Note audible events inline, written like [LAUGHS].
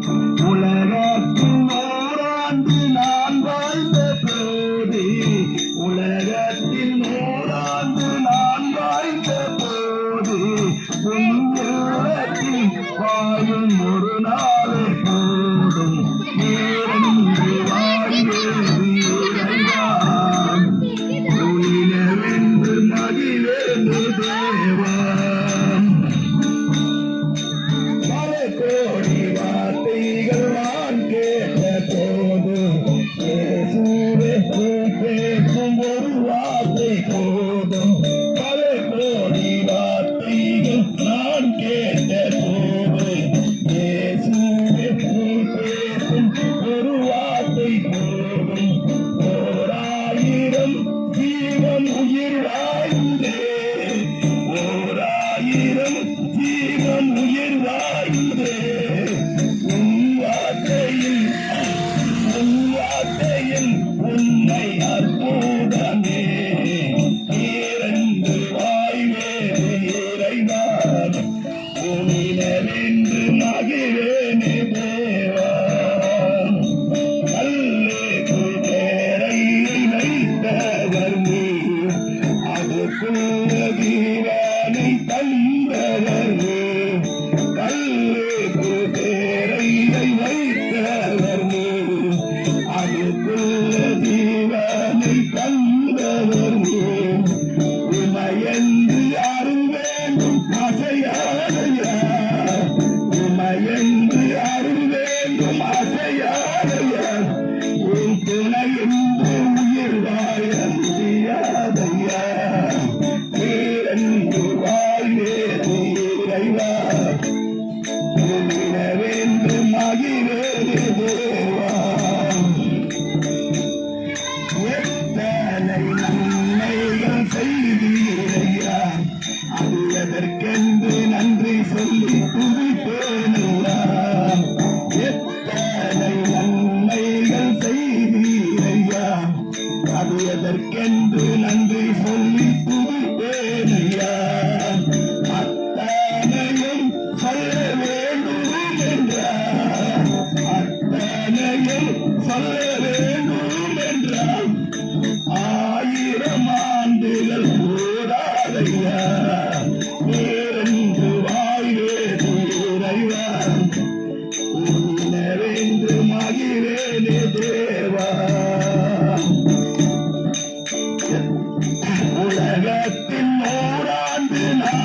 உலகத்து நூறாண்டு நான் வாழ்ந்த போது உலகத்தில் நூறாண்டு நான் வாழ்ந்த போது உன் வாழும் அதற்கென்று நன்றி சொல்லி புதுவேனையா அத்தனையும் சொல்ல வேண்டும் என்றார் அத்தனையும் சொல்ல வேண்டும் என்றார் ஆயிரம் ஆண்டுகள் Amen. [LAUGHS]